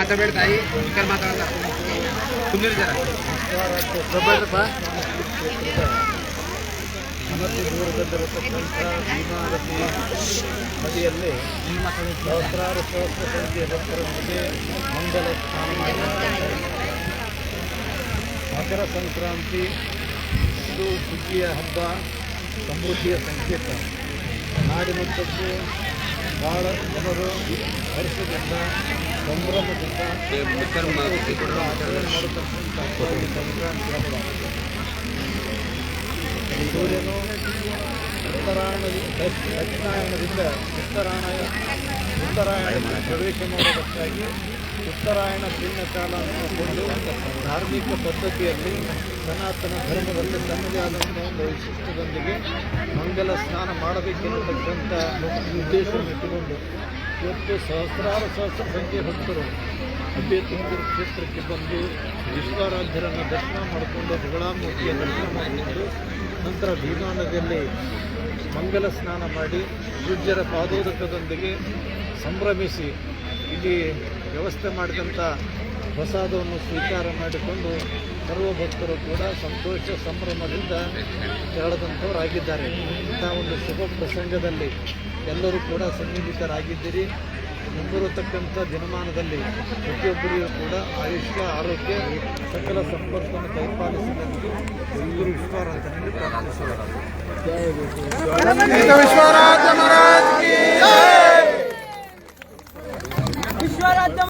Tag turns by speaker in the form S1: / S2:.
S1: ಮಾತಾಡಬೇಡ ತಾಯಿ ಕಡೆ ಮಾತಾಡಲ್ಲ. ಸುಮ್ಮನೆ
S2: ಭೀಮಾನದಿ ನದಿಯಲ್ಲಿ ಸಹಸ್ರಾರು ಸಹಸ್ರ ಸಂಖ್ಯೆಯ ಭಕ್ತರೊಂದಿಗೆ ಮಂಗಲ ಸ್ನಾನ ಮಕರ ಸಂಕ್ರಾಂತಿ, ಇದು ಸುಗ್ಗಿಯ ಹಬ್ಬ, ಸಮೃದ್ಧಿಯ ಸಂಕೇತ. ನಾಡಿನುದ್ದಕ್ಕೂ ಬಹಳ ಜನರು ಹರ್ಷದಿಂದ ಸಂಭ್ರಮದಿಂದ ಸೂರ್ಯನು ಉತ್ತರಾಯಣದಿಂದ ದಕ್ಷಿಣಾಯಣದಿಂದ ಉತ್ತರಾಯಣ ಉತ್ತರಾಯಣ ಪ್ರವೇಶ ಮಾಡುವುದಕ್ಕಾಗಿ ಉತ್ತರಾಯಣ ಪುಣ್ಯಕಾಲ ಅನ್ನೋದು ಧಾರ್ಮಿಕ ಪದ್ಧತಿಯಲ್ಲಿ ಸನಾತನ ಧರ್ಮದಲ್ಲಿ ತನ್ನದೇ ಆದಂಥ ಒಂದು ವೈಶಿಷ್ಟ್ಯದೊಂದಿಗೆ ಮಂಗಲ ಸ್ನಾನ ಮಾಡಬೇಕೆನ್ನತಕ್ಕಂಥ ಉದ್ದೇಶವನ್ನು ಇಟ್ಟುಕೊಂಡು ಇವತ್ತು ಸಹಸ್ರಾರು ಸಹಸ್ರ ಸಂಖ್ಯೆ ಭಕ್ತರು ಅಭ್ಯರ್ಥಿಂಗರ ಕ್ಷೇತ್ರಕ್ಕೆ ಬಂದು ವಿಶ್ವಾರಾಧ್ಯರನ್ನು ದರ್ಶನ ಮಾಡಿಕೊಂಡು ಜಗಳಾಮೂರ್ತಿಯ ದರ್ಶನ ಮಾಡಿಕೊಂಡು ನಂತರ ಭೀಮಾ ನದಿಯಲ್ಲಿ ಮಂಗಲ ಸ್ನಾನ ಮಾಡಿ ಪೂಜ್ಯರ ಪಾದೋದಕದೊಂದಿಗೆ ಸಂಭ್ರಮಿಸಿ ಇಲ್ಲಿ ವ್ಯವಸ್ಥೆ ಮಾಡಿದಂಥ ಪ್ರಸಾದವನ್ನು ಸ್ವೀಕಾರ ಮಾಡಿಕೊಂಡು ಸರ್ವ ಭಕ್ತರು ಕೂಡ ಸಂತೋಷ ಸಂಭ್ರಮದಿಂದ ತೆರಳದಂಥವರಾಗಿದ್ದಾರೆ. ಇಂಥ ಒಂದು ಶುಭ ಪ್ರಸಂಗದಲ್ಲಿ ಎಲ್ಲರೂ ಕೂಡ ಸನ್ನಿಹಿತರಾಗಿದ್ದೀರಿ. ಮುಂಬರತಕ್ಕಂಥ ದಿನಮಾನದಲ್ಲಿ ಪ್ರತಿಯೊಬ್ಬರಿಗೂ ಕೂಡ ಆಯುಷ್ಯ, ಆರೋಗ್ಯ, ಸಕಲ ಸಂಪರ್ಕವನ್ನು ಕೈಪಾಲಿಸಿದಂತೆ ಎಲ್ಲರೂ ವಿಶ್ವಾರಾಧನೆಯಲ್ಲಿ
S1: ಅಂತ